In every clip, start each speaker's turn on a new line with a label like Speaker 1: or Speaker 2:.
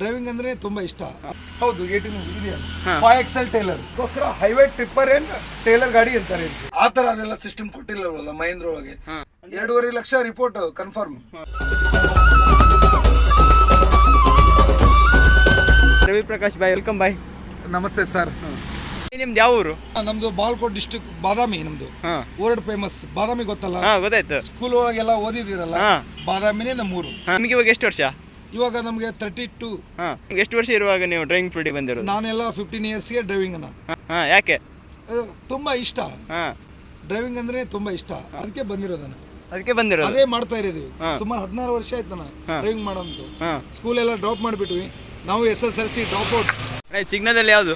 Speaker 1: Driving ಅಂದ್ರೆ ತುಂಬಾ ಇಷ್ಟ. ಹೌದು eighteen. Five axle trailer highway tripper ಏನ್ ಟೇಲರ್ ಗಾಡಿ ಅಂತಾರೆ. ಆ ತರ ಅದೆಲ್ಲ ಸಿಸ್ಟಮ್ ಕೊಟ್ಟಿಲ್ಲ ಮಹೇಂದ್ರ ಒಳಗೆ? ಎರಡೂವರೆ lakh report confirm
Speaker 2: Ravi Prakash bye welcome bye.
Speaker 1: ನಮಸ್ತೆ ಸರ್.
Speaker 2: ನಿಮ್ದು ಯಾವ ಊರು?
Speaker 1: ನಮ್ದು ಬಾಲ್ಕೋಟ್ ಡಿಸ್ಟಿಕ್ ಬಾದಾಮಿ ನಮ್ದು. ವರ್ಲ್ಡ್ ಫೇಮಸ್ ಬಾದಾಮಿ ಗೊತ್ತಲ್ಲ?
Speaker 2: ಗೊತ್ತಾಯ್ತು.
Speaker 1: ಸ್ಕೂಲ್ ಒಳಗೆಲ್ಲ ಓದಿದಿರಲ್ಲ ಬಾದಾಮಿನೇ ನಮ್ಮೂರು.
Speaker 2: ಊರು ನಿಮ್ಗೆ ಇವಾಗ ಎಷ್ಟು ವರ್ಷ?
Speaker 1: ಇವಾಗ ನಮಗೆ ತರ್ಟಿ ಟು
Speaker 2: ಹಾ ನಿಮ್ಗೆ ಎಷ್ಟು ವರ್ಷ ಇರುವಾಗ ನೀವು ಡ್ರೈವಿಂಗ್ ಫೀಲ್ಡಿಗೆ ಬಂದಿರೋ
Speaker 1: ನಾನೆಲ್ಲ ಫಿಫ್ಟೀನ್ ಇಯರ್ಸ್ಗೆ ಡ್ರೈವಿಂಗ್ ಅನ್ನ
Speaker 2: ಹಾ, ಯಾಕೆ?
Speaker 1: ತುಂಬಾ ಇಷ್ಟ.
Speaker 2: ಹಾ.
Speaker 1: ಡ್ರೈವಿಂಗ್ ಅಂದ್ರೆ ತುಂಬಾ ಇಷ್ಟ. ಅದಕ್ಕೆ ಬಂದಿರೋದನ್ನ
Speaker 2: ಅದಕ್ಕೆ ಬಂದಿರೋದು?
Speaker 1: ಅದೇ ಮಾಡ್ತಾ
Speaker 2: ಇರೋದೀವಿ.
Speaker 1: ಸುಮಾರು ಹದಿನಾರು ವರ್ಷ ಆಯ್ತು ನಾನು ಡ್ರೈವಿಂಗ್ ಮಾಡೋಂತು.
Speaker 2: ಹಾ.
Speaker 1: ಸ್ಕೂಲ್ ಎಲ್ಲ ಡ್ರಾಪ್ ಮಾಡಿಬಿಟ್ವಿ. ನಾವು S S L C drop out
Speaker 2: signal ಅಲ್ಲಿ ಯಾವುದು?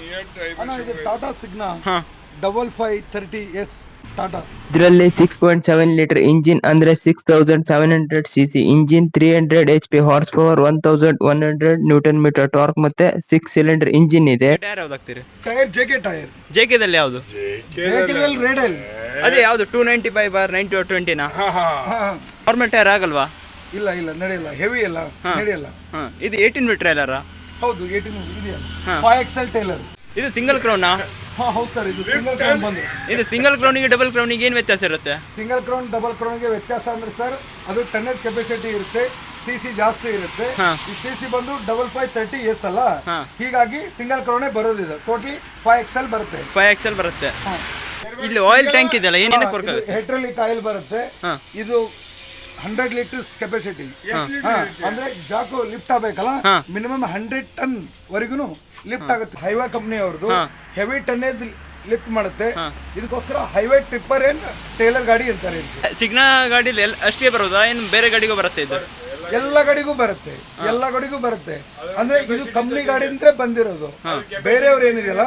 Speaker 1: ಇದು ಟಾಟಾ ಸಿಗ್ನಾ
Speaker 2: ಹಾ.
Speaker 1: Double five thirty S Tata.
Speaker 3: ಇದರಲ್ಲಿ six point seven litre engine ಅಂದ್ರೆ six thousand seven hundred C C engine three hundred H P horse power one thousand one hundred newton metre torque ಮತ್ತೆ six cylinder engine ಇದೆ.
Speaker 2: Tyre ಯಾವ್ದು ಹಾಕ್ತೀರಿ?
Speaker 1: Tyre tyre
Speaker 2: ಯಾವುದು?
Speaker 1: Radial
Speaker 2: ಅದೇ ಯಾವ್ದು? Two ninety five bar ninety ಟ್ವೆಂಟಿನ normal tyre ಆಗಲ್ವಾ?
Speaker 1: ಇಲ್ಲ ಇಲ್ಲ ನಡೆಯಲ್ಲ. ಹೆವಿ ಎಲ್ಲ ನಡೆಯಲ್ಲ.
Speaker 2: ಹಾ. ಇದು ಏಯ್ಟೀನ್ ಮೀಟರ್ ಎಲ್ಲರ
Speaker 1: ಹೌದು ಏಟಿನ್ ಇದೆಯಲ್ಲ. ಫೈವ್ ಎಕ್ಸೆಲ್ ಟೈಲರ್
Speaker 2: ಇದು ಸಿಂಗಲ್ ಕ್ರೌನಾ
Speaker 1: ಹಾ ಹೌದು ಸರ್ ಇದು ಸಿಂಗಲ್ ಕ್ರೌನ್ ಬಂದು.
Speaker 2: ಇದು ಸಿಂಗಲ್ ಕ್ರೌನಿಗೆ ಡಬಲ್ ಕ್ರೌನಿಗೆ ಏನು ವ್ಯತ್ಯಾಸ ಇರುತ್ತೆ?
Speaker 1: ಸಿಂಗಲ್ ಕ್ರೌನ್ ಡಬಲ್ ಕ್ರೌನ್ಗೆ ವ್ಯತ್ಯಾಸ ಅಂದ್ರೆ ಸರ್ ಅದು ಟನ್ನೇಜ್ ಕೆಪಾಸಿಟಿ ಇರುತ್ತೆ ಸಿ ಸಿ ಜಾಸ್ತಿ ಇರುತ್ತೆ.
Speaker 2: ಹಾ.
Speaker 1: ಈ ಸಿ ಸಿ ಬಂದು ಡಬಲ್ ಫೈವ್ ತರ್ಟಿ ಎಸ್ ಅಲ್ಲ ಹೀಗಾಗಿ ಸಿಂಗಲ್ ಕ್ರೌನೇ ಬರೋದಿದೆ ಟೋಟಲಿ ಫೈವ್ ಎಲ್ ಬರುತ್ತೆ.
Speaker 2: ಫೈವ್ ಎಲ್ ಬರುತ್ತೆ. ಇಲ್ಲಿ ಆಯಿಲ್ ಟ್ಯಾಂಕ್ ಇದೆಯಲ್ಲ ಆಗುತ್ತೆ?
Speaker 1: ಹೆಟ್ರಲಿಕ್ ಆಯಿಲ್ ಬರುತ್ತೆ.
Speaker 2: ಹಾ.
Speaker 1: ಇದು ಹಂಡ್ರೆಡ್ ಲೀಟರ್ಸ್ ಕೆಪಾಸಿಟಿ ಅಂದ್ರೆ ಜಾಕು ಲಿಫ್ಟ್ ಆಗ್ಬೇಕಲ್ಲ. ಮಿನಿಮಮ್ ಹಂಡ್ರೆಡ್ ಟನ್ ವರೆಗೂ ಲಿಫ್ಟ್ ಆಗುತ್ತೆ. ಹೈವೇ ಕಂಪ್ನಿ ಅವ್ರದ್ದು ಹೆವಿ ಟನ್ನೇಜ್ ಲಿಫ್ಟ್ ಮಾಡುತ್ತೆ. ಇದಕ್ಕೋಸ್ಕರ ಹೈವೇ ಟ್ರಿಪ್ಪರ್ ಏನ್ ಟೇಲರ್ ಗಾಡಿ ಅಂತಾರೆ ಸಿಗ್ನಲ್
Speaker 2: ಸಿಗ್ನಾ ಗಾಡಿಲಿ ಅಷ್ಟೇ ಬರೋದಾ ಏನು ಬೇರೆ ಗಾಡಿಗೂ ಬರುತ್ತೆ ಇದು?
Speaker 1: ಎಲ್ಲ ಗಾಡಿಗೂ ಬರುತ್ತೆ. ಎಲ್ಲ ಗಾಡಿಗೂ ಬರುತ್ತೆ. ಅಂದ್ರೆ ಇದು ಕಂಪ್ನಿ ಗಾಡಿ ಅಂದ್ರೆ ಬಂದಿರೋದು. ಬೇರೆಯವ್ರು ಏನಿದೆಯಲ್ಲ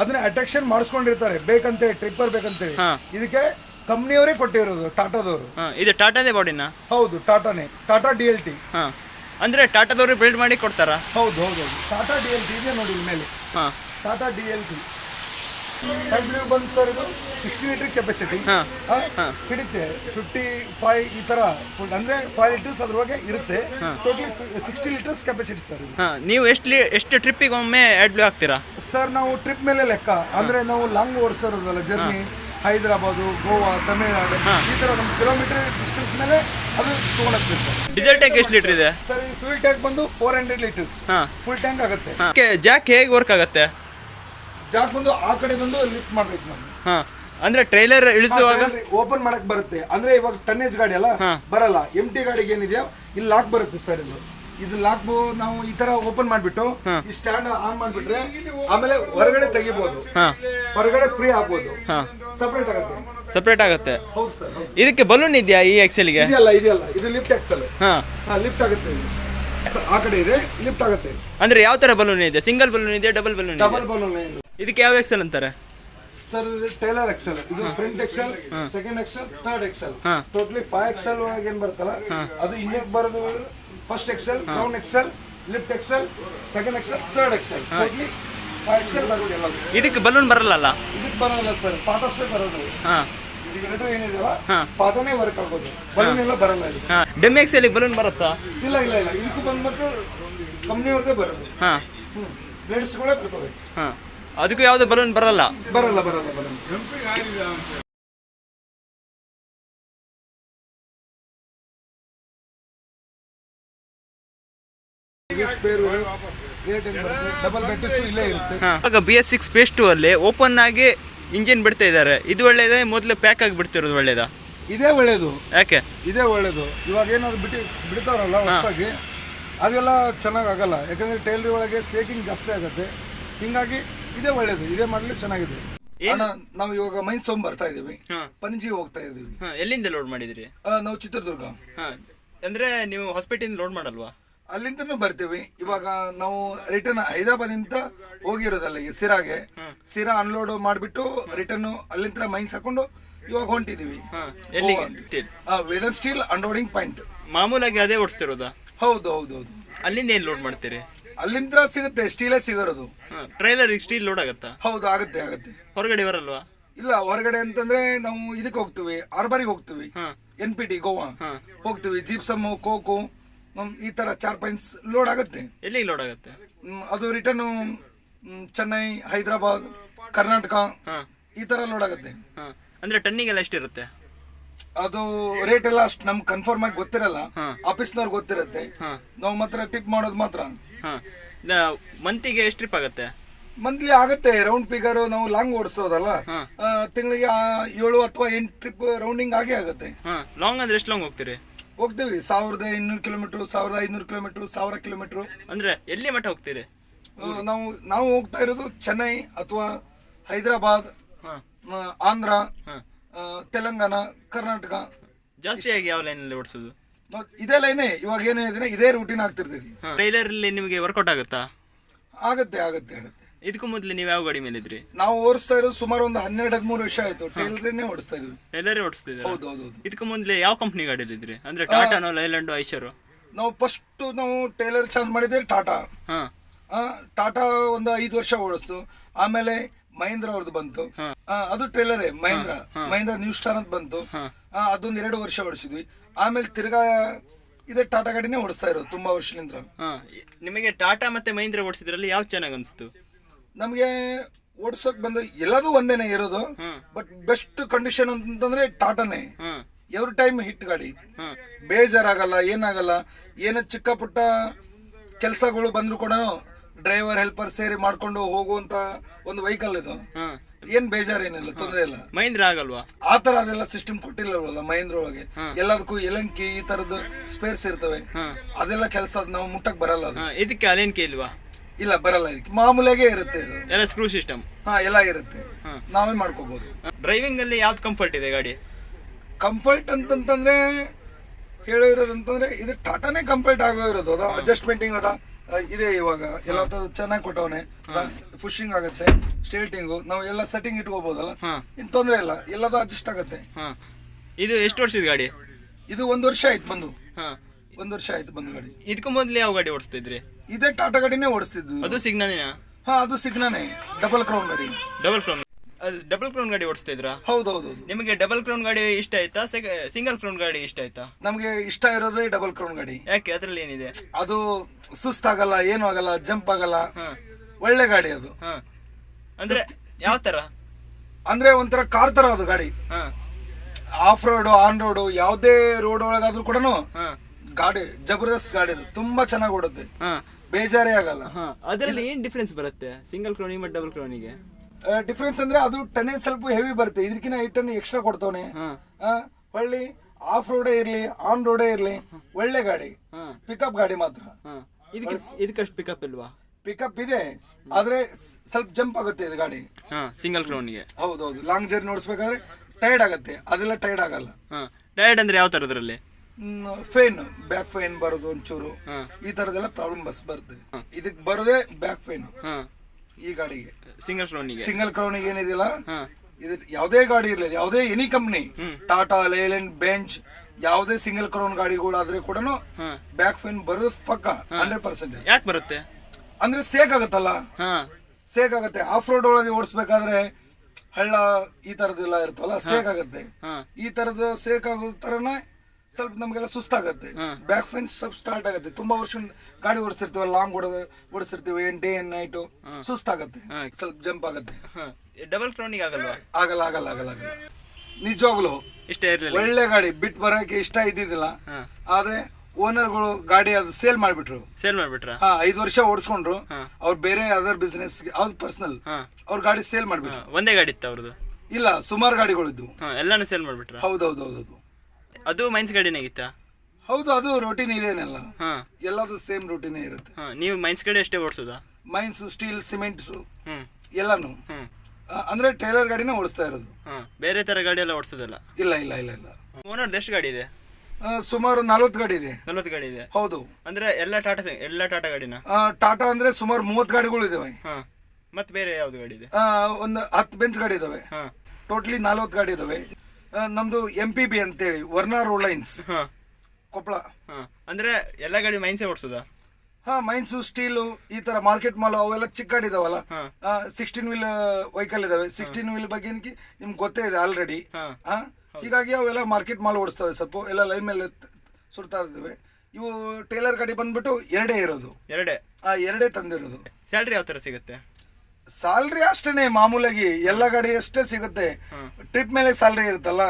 Speaker 1: ಅದನ್ನ ಅಟ್ರಾಕ್ಷನ್ ಮಾಡಿಸ್ಕೊಂಡಿರ್ತಾರೆ. ಬೇಕಂತೇಳಿ ಟ್ರಿಪ್ಪರ್ ಬೇಕಂತೇಳಿ. ಇದಕ್ಕೆ ಕಂಪ್ನಿಯವರೇ ಕೊಟ್ಟಿರೋದು ಟಾಟಾದವರು.
Speaker 2: ಹಾಂ ಇದು ಟಾಟಾನೇ ಬಾಡಿನಾ?
Speaker 1: ಹೌದು ಟಾಟಾನೇ. Tata D L T.
Speaker 2: ಹಾಂ. ಅಂದರೆ ಟಾಟಾದವರು ಬಿಲ್ಡ್ ಮಾಡಿ ಕೊಡ್ತಾರಾ?
Speaker 1: ಹೌದು ಹೌದು ಹೌದು. ಟಾಟಾ ಡಿ ಎಲ್ ಟಿ ಇದೆ ನೋಡಿ ಮೇಲೆ
Speaker 2: ಹಾಂ.
Speaker 1: Tata D L T. ಬಂದು ಸರ್ ಇದು ಸಿಕ್ಸ್ಟಿ ಲೀಟರ್ ಕೆಪಾಸಿಟಿ
Speaker 2: ಹಾಂ.
Speaker 1: ಹಿಡಿತೆ. ಫಿಫ್ಟಿ ಫೈವ್ ಈ ತರ ಫುಡ್ ಅಂದ್ರೆ ಫೈವ್ ಲೀಟರ್ಸ್ ಅದ್ರೊಳಗೆ ಇರುತ್ತೆ. Totally sixty litres capacity sir ಇದು.
Speaker 2: ಹಾಂ ನೀವು ಎಷ್ಟು ಲೀ ಎಷ್ಟು ಟ್ರಿಪ್ಪಿಗೆ ಒಮ್ಮೆ ಬ್ಲೂ ಆಗ್ತೀರಾ?
Speaker 1: ಸರ್ ನಾವು ಟ್ರಿಪ್ ಮೇಲೆ ಲೆಕ್ಕ. ಅಂದ್ರೆ ನಾವು ಲಾಂಗ್ ಓಡಿಸಿರೋದಲ್ಲ ಜರ್ನಿ ಹೈದರಾಬಾದು ಗೋವಾ ತಮಿಳ್ನಾಡು ಈ ತರ ನಮ್ಮ ಕಿಲೋಮೀಟರ್ ಡಿಸ್ಟೆನ್ಸ್ ಮೇಲೆ ಅದು ತಗೊಂಡೋಗ್ತೀವಿ ಸರ್.
Speaker 2: ಡೀಸೆಲ್ ಟ್ಯಾಂಕ್ ಎಷ್ಟು ಲೀಟರ್ ಇದೆ?
Speaker 1: ಸರ್ ಈ ಫುಲ್ ಟ್ಯಾಂಕ್ ಬಂದು ಫೋರ್ ಹಂಡ್ರೆಡ್ ಲೀಟರ್ಸ್
Speaker 2: ಹಾಂ.
Speaker 1: ಫುಲ್ ಟ್ಯಾಂಕ್ ಆಗುತ್ತೆ.
Speaker 2: ಜಾಕ್ ಹೇಗೆ ವರ್ಕ್ ಆಗುತ್ತೆ?
Speaker 1: ಜಾಕ್ ಬಂದು ಆ ಕಡೆ ಬಂದು ಲಿಫ್ಟ್ ಮಾಡ್ಬೇಕು ನಾವು.
Speaker 2: ಹಾಂ. ಅಂದ್ರೆ ಟ್ರೈಲರ್ ಇಳಿಸುವಾಗ?
Speaker 1: ಓಪನ್ ಮಾಡಕ್ ಬರುತ್ತೆ. ಅಂದ್ರೆ ಇವಾಗ ಟನ್ನೇಜ್ ಗಾಡಿ ಅಲ್ಲ. ಬರಲ್ಲ. ಎಂ ಟಿ ಗಾಡಿಗೆ ಏನಿದೆಯೋ ಇಲ್ಲಿ ಲಾಕ್ ಬರುತ್ತೆ ಸರ್ ಇದು. ಇದು ಲಾಕ್ ನಾವು ಈ ತರ ಓಪನ್ ಮಾಡ್ಬಿಟ್ಟು ಈ ಸ್ಟ್ಯಾಂಡ್ ಆನ್ ಮಾಡ್ಬಿಟ್ರೆ ಆಮೇಲೆ ಹೊರಗಡೆ ತೆಗಿಬಹುದು
Speaker 2: ಹಾಂ.
Speaker 1: ಹೊರಗಡೆ ಫ್ರೀ ಆಗ್ಬೋದು. ಸಪರೇಟ್ ಆಗುತ್ತೆ.
Speaker 2: ಸಪ್ರೇಟ್ ಆಗುತ್ತೆ.
Speaker 1: ಹೌದು ಸರ್ ಹೌದು.
Speaker 2: ಇದಕ್ಕೆ ಬಲೂನ್ ಇದೆಯಾ ಈ ಎಕ್ಸೆಲ್ಗೆ
Speaker 1: ಇದೆಯಲ್ಲ ಇದೆಯಲ್ಲ. ಇದು ಲಿಫ್ಟ್ ಎಕ್ಸೆಲ್
Speaker 2: ಹಾ.
Speaker 1: ಹಾ ಲಿಫ್ಟ್ ಆಗುತ್ತೆ ಇದು. ಆ ಕಡೆ ಇದೆ ಲಿಫ್ಟ್ ಆಗುತ್ತೆ.
Speaker 2: ಅಂದ್ರೆ ಯಾವ ತರ ಬಲೂನ್ ಇದೆ? ಸಿಂಗಲ್ ಬಲೂನ್ ಇದೆ ಡಬಲ್ ಬಲೂನ್ ಇದೆ
Speaker 1: ಡಬಲ್ ಬಲೂನ್ ಇದೆ.
Speaker 2: ಇದಕ್ಕೆ ಯಾವ ಎಕ್ಸೆಲ್ ಅಂತಾರೆ?
Speaker 1: ಸರ್ ಇದು ಟೈಲರ್ ಎಕ್ಸೆಲ್ ಇದು front axle second axle third axle. Totally five axle ಒಳಗೆ ಏನ್ ಬರ್ತಲ್ಲ ಅದು ಇಂಡಿಯಾಕ್ ಬರೋದು first axle crown axle lift axle second axle third axle totally axle ಬರುತ್ತೆ ಎಲ್ಲ
Speaker 2: ಇದಕ್ಕೆ ಬಲೂನ್ ಬರಲ್ಲ
Speaker 1: ಇದಕ್ಕೆ ಬರೋಲ್ಲ ಸರ್ ಪಾಟಸ್ಸೇ ಬರೋದು.
Speaker 2: ಹಾಂ.
Speaker 1: ಏನಿದೆಯಲ್ಲ ಪಾಟನೇ ವರ್ಕ್ ಆಗೋದು. ಬಲೂನ್ ಎಲ್ಲ ಬರಲ್ಲ
Speaker 2: ಹಾಂ. ಡೆಮ್ ಎಕ್ಸೆಲ್ಗೆ ಬಲೂನ್ ಬರುತ್ತಾ?
Speaker 1: ಇಲ್ಲ ಇಲ್ಲ ಇಲ್ಲ. ಇದಕ್ಕೆ ಬಂದ್ಬಿಟ್ಟು ಕಂಪ್ನಿಯವ್ರದ್ದೇ ಬರೋದು.
Speaker 2: ಹಾಂ.
Speaker 1: ಬ್ಲೇಡ್ಸ್ಗಳೇ ಬರ್ತವೆ.
Speaker 2: ಹಾಂ. ಅದಕ್ಕೂ ಯಾವ್ದು ಬಲೂನ್ ಬರಲ್ಲ?
Speaker 1: ಬರಲ್ಲ ಬರಲ್ಲ ಬರಲ್ಲ. ಡಬಲ್ ಇಲ್ಲೇ ಇರುತ್ತೆ
Speaker 2: ಆಗ B S six phase two ಅಲ್ಲಿ ಓಪನ್ ಆಗಿ ಇಂಜಿನ್ ಬಿಡ್ತಾ ಇದ್ದಾರೆ. ಇದು ಒಳ್ಳೇದೇ? ಮೊದಲು ಪ್ಯಾಕ್ ಆಗಿ ಬಿಡ್ತಿರೋದು ಒಳ್ಳೇದಾ?
Speaker 1: ಇದೇ ಒಳ್ಳೇದು.
Speaker 2: ಯಾಕೆ?
Speaker 1: ಇದೇ ಒಳ್ಳೇದು. ಇವಾಗ ಏನಾದ್ರು ಬಿಟ್ಟು ಬಿಡ್ತಾರಲ್ಲ ಹೊಸದಾಗಿ? ಅದೆಲ್ಲ ಚೆನ್ನಾಗಿ ಆಗಲ್ಲ. ಯಾಕಂದ್ರೆ ಟೈಲ್ರಿ ಒಳಗೆ ಸೇಕಿಂಗ್ ಜಾಸ್ತಿ ಆಗುತ್ತೆ. ಹಿಂಗಾಗಿ ಇದೇ ಒಳ್ಳೇದು. ಇದೇ ಮಾಡಲು ಚೆನ್ನಾಗಿದೆ. ಅಣ್ಣ, ನಾವು ಇವಾಗ ಮೈನ್ ತೊಗೊಂಡ್ ಬರ್ತಾ ಇದೀವಿ.
Speaker 2: ಪಂಜಿ
Speaker 1: ಪಣಜಿ ಹೋಗ್ತಾ ಇದೀವಿ.
Speaker 2: ಎಲ್ಲಿಂದ ಲೋಡ್ ಮಾಡಿದಿರಿ?
Speaker 1: ನಾವು ಚಿತ್ರದುರ್ಗ.
Speaker 2: ಅಂದ್ರೆ ಅಂದರೆ ನೀವು ಹಾಸ್ಪಿಟಲ್ ಲೋಡ್ ಮಾಡಲ್ವಾ?
Speaker 1: ಅಲ್ಲಿಂದನೂ ಬರ್ತೀವಿ. ಇವಾಗ ನಾವು ರಿಟರ್ನ್ ಹೈದರಾಬಾದಿಂದ ಹೋಗಿರೋದಲ್ಲ ಈಗ ಸಿರಾಗೆ. ಸಿರಾ ಅನ್ಲೋಡ್ ಮಾಡಿಬಿಟ್ಟು ರಿಟರ್ನ್ ಅಲ್ಲಿಂದ ಮೈನ್ಸ್ ಹಾಕೊಂಡು ಇವಾಗ ಹೊಂಟಿದೀವಿ.
Speaker 2: ವೇದನ್.
Speaker 1: ವೆದರ್ ಸ್ಟೀಲ್ ಅನ್ಲೋಡಿಂಗ್ ಪಾಯಿಂಟ್
Speaker 2: ಮಾಮೂಲಾಗಿ ಅದೇ ಓಡಿಸ್ತಿರೋದಾ?
Speaker 1: ಹೌದು ಹೌದು ಹೌದು.
Speaker 2: ಅಲ್ಲಿಂದ ಏನ್ ಲೋಡ್ ಮಾಡ್ತೀರಿ?
Speaker 1: ಅಲ್ಲಿಂದ ಸಿಗುತ್ತೆ ಸ್ಟೀಲೇ ಸಿಗೋದು
Speaker 2: ಟ್ರೈಲರ್ ಸ್ಟೀಲ್ ಲೋಡ್ ಆಗುತ್ತಾ?
Speaker 1: ಹೌದು ಆಗುತ್ತೆ ಆಗುತ್ತೆ.
Speaker 2: ಹೊರಗಡೆ ಬರಲ್ವಾ?
Speaker 1: ಇಲ್ಲ ಹೊರಗಡೆ ಅಂತಂದ್ರೆ ನಾವು ಇದಕ್ಕೆ ಹೋಗ್ತೀವಿ ಆರ್ಬರಿಗೆ ಹೋಗ್ತೀವಿ. ಎನ್ ಪಿ ಟಿ ಗೋವಾ ಹೋಗ್ತೀವಿ ಜೀಪ್ಸಮ್ ಕೋಕು ಈ ತರ ಚಾರ್ ಪಾಯಿಂಟ್ಸ್ ಲೋಡ್ ಆಗುತ್ತೆ.
Speaker 2: ಎಲ್ಲಿಗೆ ಲೋಡ್ ಆಗುತ್ತೆ?
Speaker 1: ಹ್ಮ್, ಅದು ರಿಟರ್ನ್ ಚೆನ್ನೈ ಹೈದರಾಬಾದ್ ಕರ್ನಾಟಕ
Speaker 2: ಹಾ.
Speaker 1: ಈ ತರ ಲೋಡ್ ಆಗುತ್ತೆ.
Speaker 2: ಹಾ. ಅಂದ್ರೆ ಟನ್ನಿಗೆಲ್ಲ ಎಷ್ಟಿರುತ್ತೆ?
Speaker 1: ಅದು ರೇಟ್ ಎಲ್ಲ ಅಷ್ಟು ನಮ್ಗೆ ಕನ್ಫರ್ಮ್ ಆಗಿ ಗೊತ್ತಿರಲ್ಲ. ಆಫೀಸ್ನವ್ರಿಗೆ ಗೊತ್ತಿರುತ್ತೆ. ನಾವು ಮಾತ್ರ ಟಿಪ್ ಮಾಡೋದು ಮಾತ್ರ.
Speaker 2: ಹಾಂ. ಮಂತಿಗೆ ಎಷ್ಟು ಟ್ರಿಪ್ ಆಗುತ್ತೆ?
Speaker 1: ಮಂತ್ಲಿ ಆಗುತ್ತೆ. ರೌಂಡ್ ಫಿಗರ್ ನಾವು ಲಾಂಗ್ ಓಡಿಸೋದಲ್ಲ. ತಿಂಗಳಿಗೆ ಏಳು ಅಥವಾ ಎಂಟು ಟ್ರಿಪ್ ರೌಂಡಿಂಗ್ ಆಗೇ ಆಗುತ್ತೆ.
Speaker 2: ಹಾ. ಲಾಂಗ್ ಅಂದ್ರೆ ಎಷ್ಟು ಲಾಂಗ್ ಹೋಗ್ತೀರಿ?
Speaker 1: ಹೋಗ್ತೀವಿ. ಸಾವಿರದ ಇನ್ನೂರು ಕಿಲೋಮೀಟರ್ ಸಾವಿರದ ಐನೂರು ಕಿಲೋಮೀಟರ್ ಸಾವಿರ ಕಿಲೋಮೀಟರ್.
Speaker 2: ಅಂದ್ರೆ ಎಲ್ಲಿ ಮಟ್ಟ ಹೋಗ್ತೀರಿ?
Speaker 1: ನಾವು ನಾವು ಹೋಗ್ತಾ ಇರೋದು ಚೆನ್ನೈ ಅಥವಾ ಹೈದರಾಬಾದ್ ಆ, ಆಂಧ್ರ ಆ, ತೆಲಂಗಾಣ ಕರ್ನಾಟಕ.
Speaker 2: ಜಾಸ್ತಿಯಾಗಿ ಯಾವ ಲೈನಲ್ಲಿ ಓಡಿಸೋದು?
Speaker 1: ಮತ್ತ್ ಇದೇ ಲೈನೇ ಇವಾಗ ಹೇಳಿದ್ರೆ ಇದೇ ರೂಟೀನ್ ಆಗ್ತಿರ್ತೀವಿ
Speaker 2: ಟ್ರೈಲರ್ ನಿಮಗೆ ವರ್ಕೌಟ್ ಆಗುತ್ತಾ?
Speaker 1: ಆಗತ್ತೆ ಆಗತ್ತೆ ಆಗತ್ತೆ.
Speaker 2: ಇದಕ್ಕೂ ಮೊದಲು ನೀವು ಯಾವ ಗಾಡಿ ಮೇಲೆ ಇದ್ರಿ
Speaker 1: ನಾವು ಓಡಿಸ್ತಾ ಇರೋದು ಸುಮಾರು ಒಂದು ಹನ್ನೆರಡು ಹದಿಮೂರು ವರ್ಷ ಆಯ್ತು. ಟೈಲರ್ನೇ ಓಡಿಸ್ತಾ ಇದ್ವಿ
Speaker 2: ಎಲ್ಲರೂ ಓಡಿಸ್ತಾ
Speaker 1: ಹೌದು ಹೌದು ಹೌದು.
Speaker 2: ಇದಕ್ಕೂ ಮೊದಲು ಯಾವ ಕಂಪ್ನಿ ಗಾಡಿ ಇದ್ರಿ ಅಂದ್ರೆ ಟಾಟಾನೋ ಲೈಲ್ಯಾಂಡು ಐಶರು
Speaker 1: ನಾವು ಫಸ್ಟ್ ನಾವು ಟೈಲರ್ ಚಾರ್ಜ್ ಮಾಡಿದ್ರೆ ಟಾಟಾ
Speaker 2: ಹಾ.
Speaker 1: ಆ, ಟಾಟಾ ಒಂದು ಐದು ವರ್ಷ ಓಡಿಸ್ತು. ಆಮೇಲೆ ಮಹೇಂದ್ರ ಅವ್ರದ್ದು ಬಂತು. ಆ, ಅದು ಟ್ರೇಲರೇ ಮಹೇಂದ್ರ ಮಹೇಂದ್ರ ನ್ಯೂ ಸ್ಟಾರ್ ಅಂತ ಬಂತು. ಆ, ಅದೊಂದು ಎರಡು ವರ್ಷ ಓಡಿಸಿದ್ವಿ. ಆಮೇಲೆ ತಿರ್ಗಾ ಇದೇ ಟಾಟಾ ಗಾಡಿನೇ ಓಡಿಸ್ತಾ ಇರೋದು ತುಂಬಾ ವರ್ಷದಿಂದ.
Speaker 2: ಹಾ. ನಿಮಗೆ ಟಾಟಾ ಮತ್ತೆ ಮಹೀಂದ್ರ ಓಡಿಸಿದ್ರಲ್ಲಿ ಯಾವ್ದು ಚೆನ್ನಾಗಿ ಅನಿಸ್ತು?
Speaker 1: ನಮಗೆ ಓಡಿಸೋಕ್ ಬಂದು ಎಲ್ಲದೂ ಒಂದೇನೆ ಇರೋದು ಬಟ್ ಬೆಸ್ಟ್ ಕಂಡೀಷನ್ ಅಂತಂದ್ರೆ ಟಾಟಾನೇ. ಎವ್ರಿ ಟೈಮ್ ಹಿಟ್ ಗಾಡಿ. ಬೇಜಾರಾಗಲ್ಲ ಏನಾಗಲ್ಲ ಏನ ಚಿಕ್ಕ ಪುಟ್ಟ ಕೆಲಸಗಳು ಬಂದ್ರು ಕೂಡ ಡ್ರೈವರ್ ಹೆಲ್ಪರ್ ಸೇರಿ ಮಾಡ್ಕೊಂಡು ಹೋಗುವಂತ ಒಂದು ವೆಹಿಕಲ್ ಇದು. ಏನು ಬೇಜಾರೇನಿಲ್ಲ ತೊಂದರೆ ಇಲ್ಲ.
Speaker 2: ಮಹೇಂದ್ರ ಆಗಲ್ವಾ?
Speaker 1: ಆ ತರ ಅದೆಲ್ಲ ಸಿಸ್ಟಮ್ ಕೊಟ್ಟಿಲ್ಲವಲ್ಲ ಮಹೇಂದ್ರ ಒಳಗೆ ಎಲ್ಲದಕ್ಕೂ ಎಲಂಕಿ ಈ ತರದ್ದು ಸ್ಪೇರ್ಸ್ ಇರ್ತವೆ. ಅದೆಲ್ಲ ಕೆಲಸ ನಾವು ಮುಟ್ಟಕ್ ಬರಲ್ಲ
Speaker 2: ಇದಕ್ಕೆ ಅಲೆಂಕಿ ಇಲ್ವಾ?
Speaker 1: ಇಲ್ಲ ಬರಲ್ಲ ಇದಕ್ಕೆ. ಮಾಮೂಲಾಗೆ ಇರುತ್ತೆ ಇದು.
Speaker 2: ಎಲ್ಲ ಸ್ಕ್ರೂ ಸಿಸ್ಟಮ್
Speaker 1: ಹಾ ಎಲ್ಲ ಇರುತ್ತೆ. ನಾವೇ ಮಾಡ್ಕೋಬಹುದು
Speaker 2: ಡ್ರೈವಿಂಗ್ ಅಲ್ಲಿ ಯಾವ್ದು ಕಂಫರ್ಟ್ ಇದೆ ಗಾಡಿ?
Speaker 1: ಕಂಫರ್ಟ್ ಅಂತಂತಂದ್ರೆ ಹೇಳೋ ಇರೋದಂತಂದ್ರೆ ಇದು ಟಾಟಾನೇ ಕಂಫರ್ಟ್ ಆಗೋ ಇರೋದು. ಅದ ಅಡ್ಜಸ್ಟ್ಮೆಂಟಿಂಗ್ ಅದ. ಇದೆ ಇವಾಗ. ಎಲ್ಲ ಚೆನ್ನಾಗಿ ಕೊಟ್ಟವನೆ. ಫುಶಿಂಗ್ ಆಗುತ್ತೆ ಸ್ಟೇಟಿಂಗು ನಾವು ಎಲ್ಲ ಸೆಟ್ಟಿಂಗ್ ಇಟ್ಕೋಬಹುದಲ್ಲ. ಇನ್ ತೊಂದ್ರೆ ಇಲ್ಲ. ಎಲ್ಲದೂ ಅಡ್ಜಸ್ಟ್ ಆಗುತ್ತೆ.
Speaker 2: ಇದು ಎಷ್ಟು ವರ್ಷದ ಗಾಡಿ?
Speaker 1: ಇದು ಒಂದು ವರ್ಷ ಆಯ್ತು ಬಂದು. ಒಂದ್ ವರ್ಷ ಆಯ್ತು ಬಂದು ಗಾಡಿ.
Speaker 2: ಇದಕ್ಕೂ ಮೊದ್ಲು ಯಾವ ಗಾಡಿ ಓಡಿಸ್ತಿದ್ರಿ?
Speaker 1: ಇದೇ ಟಾಟಾ ಗಾಡಿನೇ ಓಡಿಸ್ತಿದ್ದು.
Speaker 2: ಅದು ಸಿಗ್ನಾನೇನಾ
Speaker 1: ಹಾ ಅದು ಸಿಗ್ನಾನೆ ಡಬಲ್ ಕ್ರೌನ್ ಗಾಡಿ.
Speaker 2: ಡಬಲ್ ಕ್ರೌನ್ ಅದು ಡಬಲ್ ಕ್ರೌನ್ ಗಾಡಿ ಓಡಿಸ್ತಿದ್ರಾ?
Speaker 1: ಹೌದೌದು.
Speaker 2: ನಿಮಗೆ ಡಬಲ್ ಕ್ರೌನ್ ಗಾಡಿ ಇಷ್ಟ ಆಯ್ತಾ? ಸಿಂಗಲ್ ಕ್ರೌನ್ ಗಾಡಿ ಇಷ್ಟ ಆಯ್ತಾ?
Speaker 1: ನಮ್ಗೆ ಇಷ್ಟ ಇರೋದು ಡಬಲ್ ಕ್ರೌನ್ ಗಾಡಿ.
Speaker 2: ಯಾಕೆ? ಅದ್ರಲ್ಲಿ ಏನಿದೆ?
Speaker 1: ಅದು ಸುಸ್ತಾಗಲ್ಲ ಏನು ಆಗಲ್ಲ ಜಂಪ್ ಆಗಲ್ಲ.
Speaker 2: ಹಾ.
Speaker 1: ಒಳ್ಳೆ ಗಾಡಿ ಅದು.
Speaker 2: ಹಾ. ಅಂದ್ರೆ ಯಾವ ತರ?
Speaker 1: ಅಂದ್ರೆ ಒಂಥರ ಕಾರ್ ತರ ಅದು ಗಾಡಿ.
Speaker 2: ಹಾ.
Speaker 1: ಆಫ್ ರೋಡ್ ಆನ್ ರೋಡ್ ಯಾವುದೇ ರೋಡ್ ಒಳಗಾದ್ರೂ ಕೂಡ
Speaker 2: ಹಾ.
Speaker 1: ಗಾಡಿ ಜಬರ್ದಸ್ತ್ ಗಾಡಿ ಅದು. ತುಂಬಾ ಚೆನ್ನಾಗಿ ಓಡುತ್ತೆ.
Speaker 2: ಹಾ.
Speaker 1: ಬೇಜಾರೇ ಆಗಲ್ಲ.
Speaker 2: ಹಾ. ಅದರಲ್ಲಿ ಏನ್ ಡಿಫ್ರೆನ್ಸ್ ಬರುತ್ತೆ? ಸಿಂಗಲ್ ಕ್ರೋನಿ ಮತ್ತು ಡಬಲ್ ಕ್ರೋನಿಗೆ
Speaker 1: ಡಿಫ್ರೆನ್ಸ್ ಅಂದ್ರೆ ಅದು ಟನ್ನೇಜ್ ಸ್ವಲ್ಪ ಹೆವಿ ಬರುತ್ತೆ. ಇದಕ್ಕಿಂತ ಏಟ್ ಟನ್ ಎಕ್ಸ್ಟ್ರಾ ಕೊಡ್ತವನೆ.
Speaker 2: ಹಾ.
Speaker 1: ಹೊಳ್ಳಿ ಆಫ್ ರೋಡೇ ಇರ್ಲಿ ಆನ್ ರೋಡೇ ಇರ್ಲಿ ಒಳ್ಳೆ ಗಾಡಿ. ಪಿಕಪ್ ಗಾಡಿ ಮಾತ್ರ.
Speaker 2: ಇದಕ್ಕೆ ಇದಕ್ಕಷ್ಟು ಪಿಕಪ್ ಇಲ್ವಾ?
Speaker 1: ಪಿಕಪ್ ಇದೆ. ಆದ್ರೆ ಸ್ವಲ್ಪ ಜಂಪ್ ಆಗುತ್ತೆ ಇದು ಗಾಡಿ.
Speaker 2: ಸಿಂಗಲ್ ಹೌದು
Speaker 1: ಹೌದೌದು. ಲಾಂಗ್ ಜರ್ನಿ ನೋಡಿಸ್ಬೇಕಾದ್ರೆ ಟೈರ್ಡ್ ಆಗುತ್ತೆ. ಅದೆಲ್ಲ ಟೈರ್ಡ್ ಆಗಲ್ಲ.
Speaker 2: ಟೈರ್ಡ್ ಅಂದ್ರೆ ಯಾವ ತರದ್ರಲ್ಲಿ?
Speaker 1: ಫೇನ್ ಬ್ಯಾಕ್ ಫೇನ್ ಬರೋದು ಒಂಚೂರು. ಈ ತರದೆಲ್ಲ ಪ್ರಾಬ್ಲಮ್ ಬಸ್ ಬರುತ್ತೆ. ಇದಕ್ ಬರೋದೇ ಬ್ಯಾಕ್ ಫೇನ್ ಈ ಗಾಡಿಗೆ.
Speaker 2: ಸಿಂಗಲ್ ಕ್ರೌನಿಗೆ
Speaker 1: ಸಿಂಗಲ್ ಕ್ರೌನಿಗೆ ಏನಿದೆಯಲ್ಲ? ಇದು ಯಾವುದೇ ಗಾಡಿ ಇರಲಿ ಯಾವುದೇ any company Tata Leyland Benz ಯಾವುದೇ ಸಿಂಗಲ್ ಕ್ರೌನ್ ಗಾಡಿಗಳಾದ್ರೆ ಕೂಡ ಬ್ಯಾಕ್ ಫೇನ್ ಬರೋದು ಪಕ್ಕ ಹಂಡ್ರೆಡ್ ಪರ್ಸೆಂಟ್
Speaker 2: ಯಾಕೆ ಬರುತ್ತೆ?
Speaker 1: ಅಂದ್ರೆ ಸೇಕ್ ಆಗುತ್ತಲ್ಲ? ಸೇಕ್ ಆಗುತ್ತೆ. ಆಫ್ ರೋಡ್ ಒಳಗೆ ಓಡಿಸ್ಬೇಕಾದ್ರೆ ಹಳ್ಳ ಈ ತರದೆಲ್ಲ ಇರ್ತವಲ್ಲ ಸೇಕ್ ಆಗುತ್ತೆ. ಈ ತರದ ಸೇಕ್ ಆಗೋ ತರನ ಸ್ವಲ್ಪ ನಮಗೆಲ್ಲ ಸುಸ್ತಾಗತ್ತೆ. ಬ್ಯಾಕ್ ಫೆನ್ಸ್ ಸ್ವಲ್ಪ ಸ್ಟಾರ್ಟ್ ಆಗುತ್ತೆ. ತುಂಬಾ ವರ್ಷ ಗಾಡಿ ಓಡಿಸ್ತಿರ್ತೀವಿ ಲಾಂಗ್ ಓಡೋದು ಓಡಿಸ್ತಿರ್ತೀವಿ ಏನ್ ಡೇ ಅಂಡ್ ನೈಟು ಸುಸ್ತಾಗತ್ತೆ. ಸ್ವಲ್ಪ ಜಂಪ್ ಆಗುತ್ತೆ.
Speaker 2: ಡಬಲ್ ಕ್ರೌನಿಗೆ ಆಗಲ್ಲ
Speaker 1: ಆಗಲ್ಲ ಆಗಲ್ಲ ಆಗಲ್ಲ ಆಗಲ್ಲ. ನಿಜವಾಗ್ಲು
Speaker 2: ಇಷ್ಟ ಇರಲಿಲ್ಲ.
Speaker 1: ಒಳ್ಳೆ ಗಾಡಿ ಬಿಟ್ಟು ಬರೋಕೆ ಇಷ್ಟ ಇದ್ದಿದ್ದಿಲ್ಲ.
Speaker 2: ಆದ್ರೆ
Speaker 1: ಆದ್ರೆ ಓನರ್ಗಳು ಗಾಡಿ ಅದು ಸೇಲ್ ಮಾಡ್ಬಿಟ್ರು.
Speaker 2: ಸೇಲ್ ಮಾಡ್ಬಿಟ್ರ?
Speaker 1: ಹಾ ಐದು ವರ್ಷ ಓಡಿಸ್ಕೊಂಡ್ರು. ಅವ್ರು ಬೇರೆ ಅದರ್ ಬಿಸ್ನೆಸ್ ಅವ್ರ ಪರ್ಸನಲ್. ಅವ್ರ ಗಾಡಿ ಸೇಲ್ ಮಾಡ್ಬಿಟ್ರು.
Speaker 2: ಒಂದೇ ಗಾಡಿ ಇತ್ತು ಅವ್ರದ್ದು
Speaker 1: ಇಲ್ಲ ಸುಮಾರು ಗಾಡಿಗಳಿದ್ವು.
Speaker 2: ಎಲ್ಲಾನು ಸೇಲ್ ಮಾಡ್ಬಿಟ್ರಾ?
Speaker 1: ಹೌದೌದೌದು
Speaker 2: ಅದು ಮೈನ್ಸ್ ಗಾಡಿನೇ ಇತ್ತಾ
Speaker 1: ಹೌದು ಅದು ರೂಟೀನ್ ಇದೇನಲ್ಲ.
Speaker 2: ಹಾ.
Speaker 1: ಎಲ್ಲದು ಸೇಮ್ ರೂಟೀನ್ ಇರುತ್ತೆ.
Speaker 2: ಹಾ ನೀವು ಮೈನ್ಸ್ ಗಾಡಿ ಅಷ್ಟೇ ಓಡಿಸೋದಾ?
Speaker 1: ಮೈನ್ಸ್ ಸ್ಟೀಲ್ ಸಿಮೆಂಟ್ಸ್
Speaker 2: ಹ್ಮ್.
Speaker 1: ಎಲ್ಲಾನು.
Speaker 2: ಹ್ಮ್.
Speaker 1: ಆ, ಅಂದ್ರೆ ಟೈಲರ್ ಗಾಡಿನೇ ಓಡಿಸ್ತಾ ಇರೋದು.
Speaker 2: ಹಾ ಬೇರೆ ತರ ಗಾಡಿ ಎಲ್ಲ ಓಡಿಸೋದಲ್ಲ?
Speaker 1: ಇಲ್ಲ ಇಲ್ಲ ಇಲ್ಲ ಇಲ್ಲ.
Speaker 2: ಓನರ್ ಎಷ್ಟು ಗಾಡಿ ಇದೆ?
Speaker 1: ಆ, ಸುಮಾರು ನಲ್ವತ್ತು ಗಾಡಿ ಇದೆ.
Speaker 2: ನಲ್ವತ್ತು ಗಾಡಿ ಇದೆ?
Speaker 1: ಹೌದು.
Speaker 2: ಅಂದ್ರೆ ಎಲ್ಲ ಟಾಟಾ ಸ- ಎಲ್ಲ ಟಾಟಾ ಗಾಡಿನ?
Speaker 1: ಆ, ಟಾಟಾ ಅಂದ್ರೆ ಸುಮಾರು ಮೂವತ್ತು ಗಾಡಿಗಳು ಇದಾವೆ.
Speaker 2: ಹಾ. ಮತ್ತೆ ಬೇರೆ ಯಾವ್ದು ಗಾಡಿ ಇದೆ?
Speaker 1: ಆ, ಒಂದು ಹತ್ತು ಬೆಂಚ್ ಗಾಡಿ ಇದಾವೆ.
Speaker 2: ಹಾ.
Speaker 1: ಟೋಟಲಿ ನಲ್ವತ್ತು ಗಾಡಿ ಇದಾವೆ. ನಮ್ದು ಎಂ ಪಿ ಬಿ ಅಂತೇಳಿ ವರ್ನಾ ರೋಡ್ ಲೈನ್ಸ್
Speaker 2: ಹಾ.
Speaker 1: ಕೊಪ್ಪಳ
Speaker 2: ಹಾ. ಅಂದ್ರೆ ಎಲ್ಲ ಗಾಡಿ ಮೈನ್ಸೇ ಓಡಿಸೋದಾ?
Speaker 1: ಹಾ ಮೈನ್ಸು ಸ್ಟೀಲು ಈ ತರ ಮಾರ್ಕೆಟ್ ಮಾಲ್ ಅವೆಲ್ಲ ಚಿಕ್ಕ ಗಾಡಿ ಇದಾವಲ್ಲ
Speaker 2: ಹಾ.
Speaker 1: ಸಿಕ್ಸ್ಟೀನ್ ವೀಲ್ ವೆಹಿಕಲ್ ಇದಾವೆ. ಸಿಕ್ಸ್ಟೀನ್ ವೀಲ್ ಬಗ್ಗೆ ಏನಕ್ಕೆ ನಿಮ್ಗೆ ಗೊತ್ತೇ ಇದೆ ಆಲ್ರೆಡಿ
Speaker 2: ಹಾ.
Speaker 1: ಹೀಗಾಗಿ ಅವೆಲ್ಲ ಮಾರ್ಕೆಟ್ ಮಾಲ್ ಓಡಿಸ್ತವೆ ಸ್ವಲ್ಪ. ಎಲ್ಲ ಲೈನ್ ಮೇಲೆ ತ- ಸುಡ್ತಾ ಇರ್ತವೆ. ಇವು ಟೇಲರ್ ಗಾಡಿ ಬಂದ್ಬಿಟ್ಟು ಎರಡೇ ಇರೋದು.
Speaker 2: ಎರಡೇ?
Speaker 1: ಆ ಎರಡೇ ತಂದಿರೋದು.
Speaker 2: ಸ್ಯಾಲ್ರಿ ಯಾವ ಥರ ಸಿಗುತ್ತೆ?
Speaker 1: ಸ್ಯಾಲ್ರಿ ಅಷ್ಟೇನೆ ಮಾಮೂಲಾಗಿ ಎಲ್ಲ ಕಡೆ ಅಷ್ಟೇ ಸಿಗುತ್ತೆ. ಟ್ರಿಪ್ ಮೇಲೆ ಸ್ಯಾಲ್ರಿ ಇರುತ್ತಲ್ಲ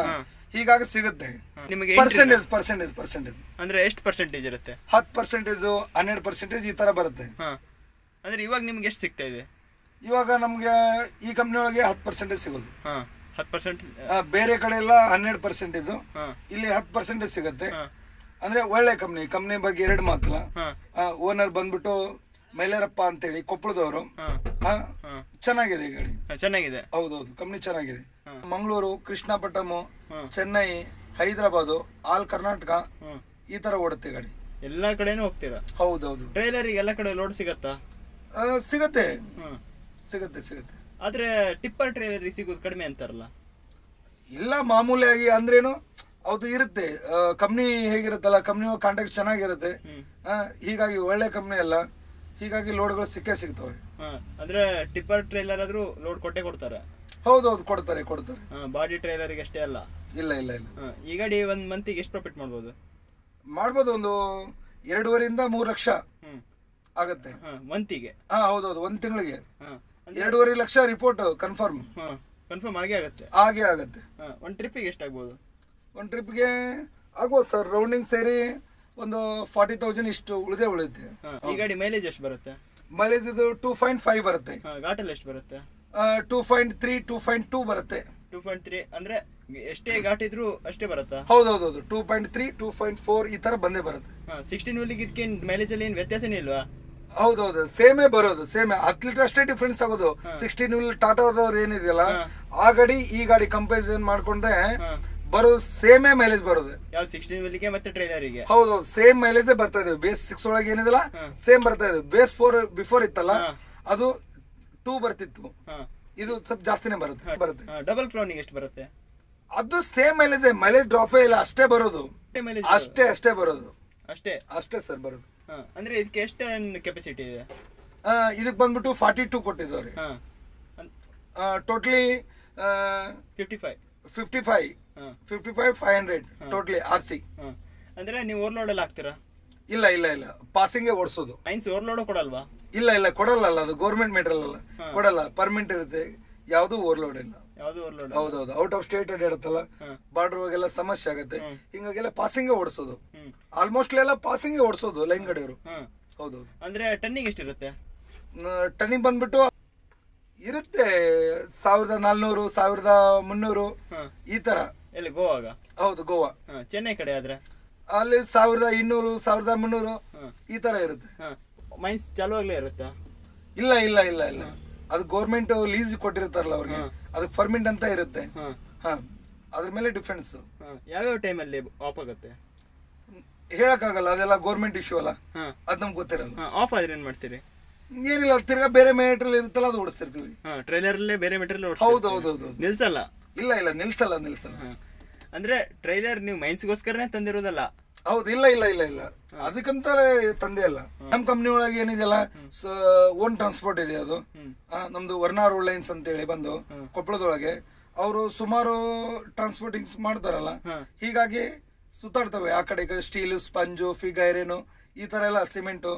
Speaker 1: ಹೀಗಾಗಿ ಸಿಗುತ್ತೆ.
Speaker 2: ನಿಮಗೆ
Speaker 1: ಪರ್ಸೆಂಟೇಜ್ ಪರ್ಸೆಂಟೇಜ್ ಪರ್ಸೆಂಟೇಜ್
Speaker 2: ಅಂದ್ರೆ ಎಷ್ಟು ಪರ್ಸೆಂಟೇಜ್ ಇರುತ್ತೆ?
Speaker 1: ಹತ್ತು ಪರ್ಸೆಂಟೇಜು ಹನ್ನೆರಡು ಪರ್ಸೆಂಟೇಜ್ ಈ ತರ ಬರುತ್ತೆ.
Speaker 2: ಅಂದ್ರೆ ಇವಾಗ ನಿಮ್ಗೆ ಎಷ್ಟು ಸಿಗ್ತಾ ಇದೆ?
Speaker 1: ಇವಾಗ ನಮ್ಗೆ ಈ ಕಂಪ್ನಿ ಒಳಗೆ ಹತ್ತು ಪರ್ಸೆಂಟೇಜ್ ಸಿಗೋದು.
Speaker 2: ಹತ್ತು ಪರ್ಸೆಂಟ್
Speaker 1: ಬೇರೆ ಕಡೆ ಎಲ್ಲ ಹನ್ನೆರಡು ಪರ್ಸೆಂಟೇಜು ಇಲ್ಲಿ ಹತ್ತು ಪರ್ಸೆಂಟೇಜ್ ಸಿಗುತ್ತೆ. ಅಂದ್ರೆ ಒಳ್ಳೆ ಕಂಪ್ನಿ ಕಂಪ್ನಿ ಬಗ್ಗೆ ಎರಡು ಮಾತಲ್ಲ. ಓನರ್ ಬಂದ್ಬಿಟ್ಟು ಮೈಲೇರಪ್ಪ ಅಂತೇಳಿ ಕೊಪ್ಪಳದವರು. ಚೆನ್ನಾಗಿದೆ ಗಾಡಿ.
Speaker 2: ಚೆನ್ನಾಗಿದೆ.
Speaker 1: ಹೌದೌದು ಕಂಪ್ನಿ ಚೆನ್ನಾಗಿದೆ. ಮಂಗಳೂರು ಕೃಷ್ಣಪಟ್ಟಣಂ ಚೆನ್ನೈ ಹೈದರಾಬಾದ್ ಆಲ್ ಕರ್ನಾಟಕ ಈ ತರ ಓಡುತ್ತೆ ಗಾಡಿ.
Speaker 2: ಎಲ್ಲಾ ಕಡೆನೂ ಹೋಗ್ತೀರಾ?
Speaker 1: ಹೌದೌದು.
Speaker 2: ಟ್ರೈಲರಿಗೆ ಎಲ್ಲ ಕಡೆ ಲೋಡ್ ಸಿಗತ್ತಾ?
Speaker 1: ಸಿಗತ್ತೆ. ಸಿಗತ್ತೆ ಸಿಗತ್ತೆ.
Speaker 2: ಆದ್ರೆ ಟಿಪ್ಪರ್ ಟ್ರೈಲರ್ ಸಿಗೋದು ಕಡಿಮೆ ಅಂತಾರಲ್ಲ?
Speaker 1: ಇಲ್ಲ ಮಾಮೂಲಿಯಾಗಿ ಅಂದ್ರೇನು ಅದು ಇರುತ್ತೆ. ಕಂಪ್ನಿ ಹೇಗಿರುತ್ತಲ್ಲ ಕಂಪ್ನಿ ಕಾಂಟ್ಯಾಕ್ಟ್ ಚೆನ್ನಾಗಿರುತ್ತೆ. ಹೀಗಾಗಿ ಒಳ್ಳೆ ಕಂಪ್ನಿ ಅಲ್ಲ. ಹೀಗಾಗಿ ಲೋಡ್ಗಳು ಸಿಕ್ಕೇ ಸಿಗ್ತವೆ.
Speaker 2: ಅಂದ್ರೆ ಟಿಪ್ಪರ್ ಟ್ರೈಲರ್ ಆದ್ರೂ ಲೋಡ್ ಕೊಟ್ಟೆ ಕೊಡ್ತಾರೆ.
Speaker 1: ಹೌದೌದು ಕೊಡ್ತಾರೆ ಕೊಡ್ತಾರೆ.
Speaker 2: ಬಾಡಿ ಟ್ರೇಲರ್ಗೆ ಅಷ್ಟೇ ಅಲ್ಲ.
Speaker 1: ಇಲ್ಲ ಇಲ್ಲ ಇಲ್ಲ.
Speaker 2: ಹಾ, ಈ ಗಾಡಿ ಒಂದ್ ಮಂತಿಗೆ ಎಷ್ಟು ಪ್ರಾಫಿಟ್ ಮಾಡ್ಬೋದು?
Speaker 1: ಮಾಡ್ಬೋದು ಒಂದು ಎರಡೂವರೆಯಿಂದ ಮೂರು ಲಕ್ಷ
Speaker 2: ಹ್ಮ್.
Speaker 1: ಆಗತ್ತೆ.
Speaker 2: ಹಾ ಮಂತಿಗೆ
Speaker 1: ಹಾ ಹೌದೌದು ಒಂದು ತಿಂಗಳಿಗೆ.
Speaker 2: ಹಾ
Speaker 1: ಎರಡೂವರೆ ಲಕ್ಷ ರಿಪೋರ್ಟ್ ಕನ್ಫರ್ಮ್
Speaker 2: ಹಾ ಕನ್ಫರ್ಮ್ ಆಗೇ ಆಗುತ್ತೆ.
Speaker 1: ಹಾಗೆ ಆಗುತ್ತೆ.
Speaker 2: ಹಾ ಒಂದ್ ಟ್ರಿಪ್ಪಿಗೆ ಎಷ್ಟಾಗ್ಬೋದು
Speaker 1: ಒಂದು ಟ್ರಿಪ್ಗೆ ಆಗ್ಬೋದು ಸರ್ ರೌಂಡಿಂಗ್ ಸೇರಿ ಒಂದು ಫಾರ್ಟಿ ತೌಸಂಡ್ ಇಷ್ಟು ಉಳಿದೇ ಉಳಿಯುತ್ತೆ.
Speaker 2: ಹಾ ಈ ಗಾಡಿ ಮೈಲೇಜ್ ಎಷ್ಟು ಬರುತ್ತೆ?
Speaker 1: ಮೈಲೇಜ್ ಟೂ ಪಾಯಿಂಟ್ ಫೈವ್ ಬರುತ್ತೆ.
Speaker 2: ಘಾಟಲ್ಲಿ ಎಷ್ಟು ಬರುತ್ತೆ?
Speaker 1: Two point three two point two ಬರುತ್ತೆ.
Speaker 2: ಟೂ ಪಾಯಿಂಟ್ ತ್ರೀ ಅಂದ್ರೆ ಎಷ್ಟೇ ಘಾಟ್ ಇದ್ರು ಅಷ್ಟೇ ಬರುತ್ತಾ?
Speaker 1: ಹೌದು two point three two point four ಈ ತರ ಬಂದೇ ಬರುತ್ತೆ.
Speaker 2: ಸಿಕ್ಸ್ಟೀನ್ ವೀಲಿಗೆ ಇದಕ್ಕೆ ಮೈಲೇಜ್ ಅಲ್ಲಿ ಏನು ವ್ಯತ್ಯಾಸನೇ ಇಲ್ವಾ?
Speaker 1: ಹೌದೌದು ಸೇಮೇ ಬರೋದು ಸೇಮೇ ಹತ್ತು ಲೀಟರ್ ಅಷ್ಟೇ ಡಿಫ್ರೆನ್ಸ್ ಆಗೋದು. ಸಿಕ್ಸ್ಟೀನ್ ವೀಲ್ ಟಾಟಾದವ್ರು ಏನಿದೆಯಲ್ಲ ಆ ಗಾಡಿ ಈ ಗಾಡಿ ಕಂಪ್ಯಾರಿಸನ್ ಮಾಡ್ಕೊಂಡ್ರೆ. ಬರೋದು ಸೇಮೇ ಮೈಲೇಜ್ ಬರೋದು.
Speaker 2: ಯಾವ್ದು ಸಿಕ್ಸ್ಟೀನ್ ವೀಲಿಗೆ ಮತ್ತೆ ಟ್ರೈಲರಿಗೆ
Speaker 1: ಹೌದು ಸೇಮ್ ಮೈಲೇಜ್ ಬರ್ತಾ ಇದೆ. ಬೇಸ್ ಸಿಕ್ಸ್ ಒಳಗೆ ಏನಿದೆಲ್ಲ ಸೇಮ್ ಬರ್ತಾ ಇದೆ. ಬೇಸ್ ಫೋರ್ ಬಿಫೋರ್ ಇತ್ತಲ್ಲ ಅದು ಟೂ ಬರ್ತಿತ್ತು. ಇದು ಸ್ವಲ್ಪ ಜಾಸ್ತಿನೇ ಬರುತ್ತೆ ಬರುತ್ತೆ.
Speaker 2: ಡಬಲ್ ಕ್ರೌನಿಗೆ ಎಷ್ಟು ಬರುತ್ತೆ?
Speaker 1: ಅದು ಸೇಮ್ ಮೈಲೇಜ್ ಮೈಲೇಜ್ ಡ್ರಾಫೇ ಇಲ್ಲ ಅಷ್ಟೇ ಬರೋದು.
Speaker 2: ಅಷ್ಟೇ
Speaker 1: ಅಷ್ಟೇ ಬರೋದು.
Speaker 2: ಅಷ್ಟೇ?
Speaker 1: ಅಷ್ಟೇ ಸರ್ ಬರೋದು.
Speaker 2: ಅಂದ್ರೆ ಇದಕ್ಕೆ ಎಷ್ಟು ಕೆಪಾಸಿಟಿ ಇದೆ?
Speaker 1: ಇದಕ್ಕೆ ಇದಕ್ ಬಂದ್ಬಿಟ್ಟು forty two ಕೊಟ್ಟಿದ್ದವ್ರಿ totally
Speaker 2: fifty five
Speaker 1: fifty five fifty five five hundred totally R C
Speaker 2: ಅಂದ್ರೆ ನೀವು ಓವರ್ಲೋಡ್ ಎಲ್ಲ ಹಾಕ್ತೀರಾ?
Speaker 1: ಇಲ್ಲ ಇಲ್ಲ ಇಲ್ಲ. ಪಾಸಿಂಗೇ ಓಡಿಸೋದು.
Speaker 2: ಐನ್ಸ್ ಓವರ್ಲೋಡ್ ಕೊಡಲ್ವಾ?
Speaker 1: ಇಲ್ಲ ಇಲ್ಲ ಕೊಡಲ್ಲ ಅದು ಗೌರ್ಮೆಂಟ್ ಮೆಟೀರಿಯಲ್ ಅಲ್ಲ ಕೊಡಲ್ಲ ಪರ್ಮಿಟ್ ಇರುತ್ತೆ. ಯಾವುದು ಓವರ್ಲೋಡ್ ಇಲ್ಲ.
Speaker 2: ಹೌದು
Speaker 1: ಹೌದೌದು. ಔಟ್ ಆಫ್ ಸ್ಟೇಟ್ ಇರುತ್ತಲ್ಲ ಬಾರ್ಡರ್ ಹೋಗೆಲ್ಲ ಸಮಸ್ಯೆ ಆಗುತ್ತೆ. ಹಿಂಗಾಗೆಲ್ಲ ಪಾಸಿಂಗ್ ಓಡಿಸೋದು. ಆಲ್ಮೋಸ್ಟ್ ಎಲ್ಲ ಪಾಸಿಂಗ್ ಓಡಿಸೋದು ಲೈನ್ ಗಾಡಿಯವರು
Speaker 2: ಹೌದು
Speaker 1: ಹೌದೌದು.
Speaker 2: ಅಂದ್ರೆ ಟರ್ನಿಂಗ್ ಎಷ್ಟಿರುತ್ತೆ?
Speaker 1: ಟರ್ನಿಂಗ್ ಬಂದ್ಬಿಟ್ಟು ಇರುತ್ತೆ ಸಾವಿರದ ನಾಲ್ನೂರು ಸಾವಿರದ ಮುನ್ನೂರು ಈ ತರ.
Speaker 2: ಎಲ್ಲಿ ಗೋವಾಗ?
Speaker 1: ಹೌದು ಗೋವಾ.
Speaker 2: ಹಾ ಚೆನ್ನೈ ಕಡೆ ಆದ್ರೆ?
Speaker 1: ಅಲ್ಲಿ ಸಾವಿರದ ಇನ್ನೂರು ಸಾವಿರದ ಮುನ್ನೂರು. ಈ ತರ ಇರುತ್ತೆ.
Speaker 2: ಮೈನ್ಸ್ ಮೈನ್ಸ್ ಚಾಲುವಾಗ್ಲೇ ಇರುತ್ತಾ?
Speaker 1: ಇಲ್ಲ ಇಲ್ಲ ಇಲ್ಲ ಇಲ್ಲ. ಅದು ಗೌರ್ಮೆಂಟ್ ಲೀಸ್ ಕೊಟ್ಟಿರ್ತಾರಲ್ಲ ಅವ್ರಿಗೆ. ಅದಕ್ಕೆ ಫರ್ಮಿಂಟ್ ಅಂತ ಇರುತ್ತೆ.
Speaker 2: ಹ.
Speaker 1: ಹಾ. ಅದ್ರ ಮೇಲೆ ಡಿಫ್ರೆನ್ಸ್
Speaker 2: ಯಾವ ಯಾವ್ಯಾವ ಟೈಮಲ್ಲಿ ಆಫ್ ಆಗುತ್ತೆ?
Speaker 1: ಹೇಳಕ್ಕಾಗಲ್ಲ ಅದೆಲ್ಲ ಗೌರ್ಮೆಂಟ್ ಇಶ್ಯೂ ಅಲ್ಲ.
Speaker 2: ಅದು
Speaker 1: ಅದ್ ನಮ್ಗೆ ಗೊತ್ತಿರಲ್ಲ.
Speaker 2: ಆಫ್ ಆದ್ರೆ ಏನ್ ಮಾಡ್ತೀರಿ?
Speaker 1: ಏನಿಲ್ಲ ತಿರ್ಗಾ ಬೇರೆ ಮೆಟೀರಿಯಲ್ ಇರುತ್ತಲ್ಲ ಅದು ಓಡಿಸ್ತಿರ್ತೀವಿ.
Speaker 2: ಟ್ರೈಲರ್ ಅಲ್ಲೇ ಬೇರೆ ಮೆಟೀರಿಯಲ್
Speaker 1: ಹೌದು ಹೌದು ಹೌದು ಹೌದು.
Speaker 2: ನಿಲ್ಸಲ್ಲ?
Speaker 1: ಇಲ್ಲ ಇಲ್ಲ ನಿಲ್ಸಲ್ಲ ನಿಲ್ಸಲ್ಲ.
Speaker 2: ಹಾ. ಅಂದ್ರೆ ಟ್ರೈಲರ್ ನೀವು ಮೈನ್ಸ್ಗೋಸ್ಕರನೇ ತಂದಿರೋದಲ್ಲ?
Speaker 1: ಹೌದು ಇಲ್ಲ ಇಲ್ಲ ಇಲ್ಲ ಇಲ್ಲ. ಅದಕ್ಕಂತ ತಂದೆ ಅಲ್ಲ. ನಮ್ ಕಂಪ್ನಿ ಒಳಗೆ ಏನಿದೆಯಲ್ಲ ಓನ್ ಟ್ರಾನ್ಸ್ಪೋರ್ಟ್ ಇದೆ ಅದು. ನಮ್ದು ವರ್ಣಾ ರೋಡ್ ಲೈನ್ಸ್ ಅಂತೇಳಿ ಬಂದು ಕೊಪ್ಪಳದೊಳಗೆ. ಅವರು ಸುಮಾರು ಟ್ರಾನ್ಸ್ಪೋರ್ಟಿಂಗ್ ಮಾಡ್ತಾರಲ್ಲ. ಹೀಗಾಗಿ ಸುತ್ತಾಡ್ತವೆ. ಆ ಕಡೆ ಸ್ಟೀಲ್ ಸ್ಪಂಜು ಫಿಗ್ ಐರನು ಈ ತರ ಎಲ್ಲ ಸಿಮೆಂಟು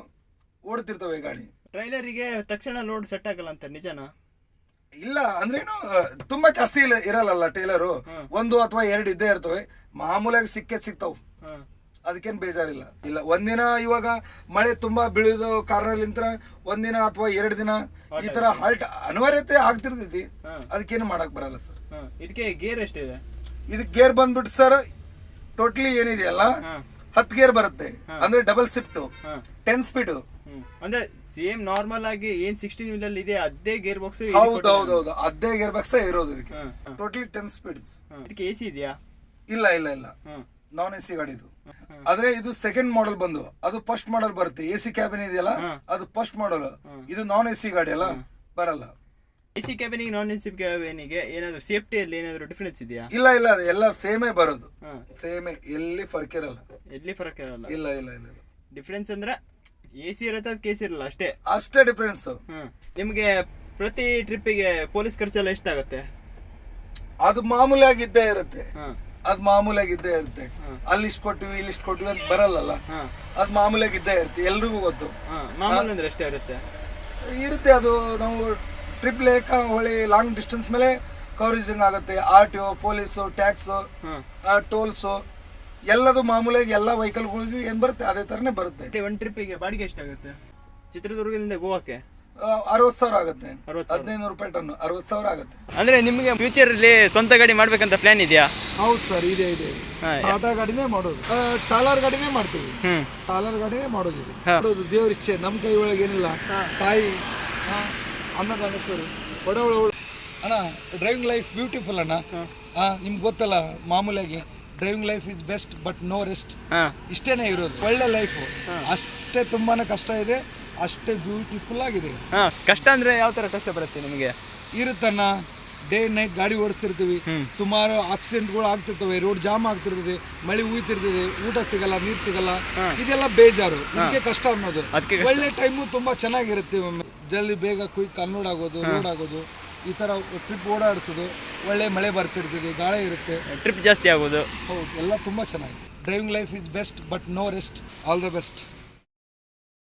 Speaker 1: ಓಡ್ತಿರ್ತವೆ ಗಾಡಿ.
Speaker 2: ಟ್ರೈಲರಿಗೆ ತಕ್ಷಣ ಲೋಡ್ ಸೆಟ್ ಆಗಲ್ಲ ಅಂತ ನಿಜನಾ?
Speaker 1: ಇಲ್ಲ ಅಂದ್ರೇನು ತುಂಬಾ ಜಾಸ್ತಿ ಇಲ್ಲ ಇರಲ್ಲ ಟೇಲರು? ಒಂದು ಅಥವಾ ಎರಡು ಇದ್ದೇ ಇರ್ತವೆ. ಮಾಮೂಲಾಗಿ ಸಿಕ್ಕೇ ಸಿಗ್ತಾವ್. ಅದಕ್ಕೇನ್ ಬೇಜಾರಿಲ್ಲ. ಇಲ್ಲ ಒಂದಿನ ಇವಾಗ ಮಳೆ ತುಂಬಾ ಬೀಳೋದು ಕಾರಣಲಿಂತ್ರ ಒಂದಿನ ಅಥವಾ ಎರಡು ದಿನ ಈ ತರ ಹಾಲ್ಟ್ ಅನಿವಾರ್ಯತೆ ಆಗ್ತಿರ್ತೈತಿ. ಅದಕ್ಕೇನು ಮಾಡಕ್ ಬರಲ್ಲ ಸರ್.
Speaker 2: ಇದಕ್ಕೆ ಗೇರ್ ಎಷ್ಟಿದೆ?
Speaker 1: ಇದಕ್ಕೆ ಗೇರ್ ಬಂದ್ಬಿಟ್ಟು ಸರ್ ಟೋಟ್ಲಿ ಏನಿದೆಯಲ್ಲ ಹತ್ತು ಗೇರ್ ಬರುತ್ತೆ. ಅಂದ್ರೆ ಡಬಲ್
Speaker 2: ಸಿಫ್ಟ್
Speaker 1: ಟೆನ್ ಸ್ಪೀಡ್
Speaker 2: ಅಂದ್ರೆ ಸೇಮ್ ನಾರ್ಮಲ್ ಆಗಿ ಏನ್ ಸಿಕ್ಸ್ಟೀನ್ ವೀಲ್ ಅಲ್ಲಿ ಇದೆ ಅದೇ ಗೇರ್ ಬಾಕ್ಸ್
Speaker 1: ಹೌದು ಹೌದು ಹೌದು. ಅದೇ ಗೇರ್ ಬಾಕ್ಸ್ ಇರೋದು ಇದಕ್ಕೆ. ಟೋಟಲಿ. ಟೆನ್ ಸ್ಪೀಡ್ಸ್
Speaker 2: ಇದಕ್ಕೆ ಎ ಸಿ ಇದೆಯಾ?
Speaker 1: ಇಲ್ಲ ಇಲ್ಲ ಇಲ್ಲ. ನಾನ್ ಎ ಸಿ ಗಾಡಿದು. ಆದ್ರೆ ಇದು ಸೆಕೆಂಡ್ ಮಾಡೆಲ್ ಬಂದು ಅದು ಫಸ್ಟ್ ಮಾಡೆಲ್ ಬರುತ್ತೆ. ಎ ಸಿ ಕ್ಯಾಬಿನ್ ಇದೆಯಲ್ಲ ಅದು ಫಸ್ಟ್ ಮಾಡೆಲ್ ಇದು ನಾನ್ ಎ ಸಿ ಗಾಡಿ ಅಲ್ಲ ಬರಲ್ಲ.
Speaker 2: ಎ ಸಿ ಕ್ಯಾಬಿನಿಗೆ ನಾನ್ ಎ ಸಿ ಕ್ಯಾಬಿನಿಗೆ ಏನಾದ್ರು ಸೇಫ್ಟಿಯಲ್ಲಿ ಏನಾದ್ರು ಡಿಫ್ರೆನ್ಸ್ ಇದೆಯಾ?
Speaker 1: ಇಲ್ಲ ಇಲ್ಲ ಎಲ್ಲ ಸೇಮೇ ಬರೋದು.
Speaker 2: ಹಾ.
Speaker 1: ಸೇಮೇ ಎಲ್ಲಿ ಫರ್ಕ್ ಇರಲ್ಲ.
Speaker 2: ಎಲ್ಲಿ ಫರಕ್ ಇರಲ್ಲ?
Speaker 1: ಇಲ್ಲ ಇಲ್ಲ ಇಲ್ಲ ಇಲ್ಲ.
Speaker 2: ಡಿಫ್ರೆನ್ಸ್ ಅಂದ್ರೆ ಎ ಸಿ ಇರುತ್ತೆ ಅದು ಕೆ ಸಿ ಇರಲ್ಲ? ಅಷ್ಟೇ.
Speaker 1: ಅಷ್ಟೇ ಡಿಫ್ರೆನ್ಸ್
Speaker 2: ಹ್ಮ್ ನಿಮ್ಗೆ ಪ್ರತಿ ಟ್ರಿಪ್ಪಿಗೆ ಪೊಲೀಸ್ ಖರ್ಚೆಲ್ಲ ಎಷ್ಟಾಗುತ್ತೆ?
Speaker 1: ಅದು ಮಾಮೂಲಿಯಾಗಿ ಇದ್ದೇ ಇರುತ್ತೆ.
Speaker 2: ಹಾ.
Speaker 1: ಅದು ಮಾಮೂಲಾಗಿ ಇದ್ದೇ ಇರುತ್ತೆ ಅಲ್ಲಿ ಇಷ್ಟು ಕೊಟ್ಟಿವಿ ಇಲ್ಲಿ ಇಷ್ಟು ಕೊಟ್ಟಿವಿ ಅಂತ ಬರಲ್ಲಲ್ಲ? ಅದು ಮಾಮೂಲಾಗಿ ಇದ್ದೇ ಇರುತ್ತೆ ಎಲ್ರಿಗೂ ಗೊತ್ತು.
Speaker 2: ಮಾಮೂಲಿ ಅಂದ್ರೆ ಎಷ್ಟೇ ಇರುತ್ತೆ
Speaker 1: ಇರುತ್ತೆ ಅದು ನಾವು ಟ್ರಿಪ್ ಲೇಕ್ ಹೊಳಿ ಲಾಂಗ್ ಡಿಸ್ಟೆನ್ಸ್ ಮೇಲೆ ಕವರೇಜಿಂಗ್ ಆಗುತ್ತೆ? R T O police tax tolls ಎಲ್ಲದು ಮಾಮೂಲಾಗಿ ಎಲ್ಲ ವೆಹಿಕಲ್ಗಳಿಗೆ ಏನು ಬರುತ್ತೆ? ಅದೇ ಥರನೇ ಬರುತ್ತೆ.
Speaker 2: ಒಂದು ಟ್ರಿಪ್ಪಿಗೆ ಬಾಡಿಗೆ ಎಷ್ಟಾಗುತ್ತೆ? ಚಿತ್ರದುರ್ಗದಿಂದ ಗೋವಾಕ್ಕೆ?
Speaker 1: ಅರವತ್ತು ಸಾವಿರ ಆಗುತ್ತೆ. ಹದಿನೈದು ರೂಪಾಯಿ ಟನ್ ಅರವತ್ತು ಸಾವಿರ ಆಗುತ್ತೆ.
Speaker 2: ಅಂದ್ರೆ ನಿಮಗೆ ಫ್ಯೂಚರ್ ಅಲ್ಲಿ ಸ್ವಂತ ಗಾಡಿ ಮಾಡ್ಬೇಕಂತ ಪ್ಲಾನ್ ಇದೆಯಾ?
Speaker 1: ಹೌದು ಸರ್ ಇದೆ ಇದೆ. ಟಾಟಾ ಗಾಡಿನೇ ಮಾಡೋದು. ಟಾಲರ್ ಗಾಡಿನೇ ಮಾಡ್ತೀವಿ. ಟಾಲರ್ ಗಾಡಿನೇ. ಮಾಡೋದು. ದೇವ್ರ ಇಚ್ಛೆ. ನಮ್ಮ ಕೈ ಒಳಗೆ ಏನಿಲ್ಲ. ತಾಯಿ ಒಳ ಒಳ- ಅಣ್ಣ ಡ್ರೈವಿಂಗ್ ಲೈಫ್ ಬ್ಯೂಟಿಫುಲ್ ಅಣ್ಣ. ನಿಮ್ಗೆ ಗೊತ್ತಲ್ಲ ಮಾಮೂಲಾಗಿ driving life is best but no rest ಇಷ್ಟೇನೆ ಇರೋದು ಒಳ್ಳೆ ಲೈಫು ಅಷ್ಟೇ ತುಂಬಾನೇ ಕಷ್ಟ ಇದೆ ಅಷ್ಟೇ ಬ್ಯೂಟಿಫುಲ್ ಆಗಿದೆ.
Speaker 2: ಕಷ್ಟ ಅಂದ್ರೆ ಯಾವ ತರ ಕಷ್ಟ ಬರುತ್ತೆ ನಿಮಗೆ?
Speaker 1: ಇರುತ್ತಣ್ಣ ಡೇ ನೈಟ್ ಗಾಡಿ ಓಡಿಸ್ತಿರ್ತೀವಿ. ಸುಮಾರು ಆಕ್ಸಿಡೆಂಟ್ಗಳು ಆಗ್ತಿರ್ತವೆ ರೋಡ್ ಜಾಮ್ ಆಗ್ತಿರ್ತದೆ ಮಳೆ ಉಯ್ತಿರ್ತದೆ ಊಟ ಸಿಗಲ್ಲ ನೀರು ಸಿಗಲ್ಲ. ಇದೆಲ್ಲ ಬೇಜಾರು. ನಿಮಗೆ ಕಷ್ಟ ಅನ್ನೋದು. ಒಳ್ಳೆ ಟೈಮು ತುಂಬಾ ಚೆನ್ನಾಗಿರುತ್ತೆ ಒಮ್ಮೆ. ಜಲ್ದಿ ಬೇಗ ಕ್ವಿಕ್ ಅನ್ಲೋಡ್ ಆಗೋದು ರೋಡ್ ಆಗೋದು ಈ ತರ ಟ್ರಿಪ್ ಓಡಾಡಿಸೋದು ಒಳ್ಳೆ ಮಳೆ ಬರ್ತಿರ್ತದೆ ಗಾಳಿ ಇರುತ್ತೆ.
Speaker 2: ಟ್ರಿಪ್ ಜಾಸ್ತಿ ಆಗೋದು.
Speaker 1: ಹೌದು ಎಲ್ಲ ತುಂಬಾ ಚೆನ್ನಾಗಿದೆ. Driving life is best but no rest all the best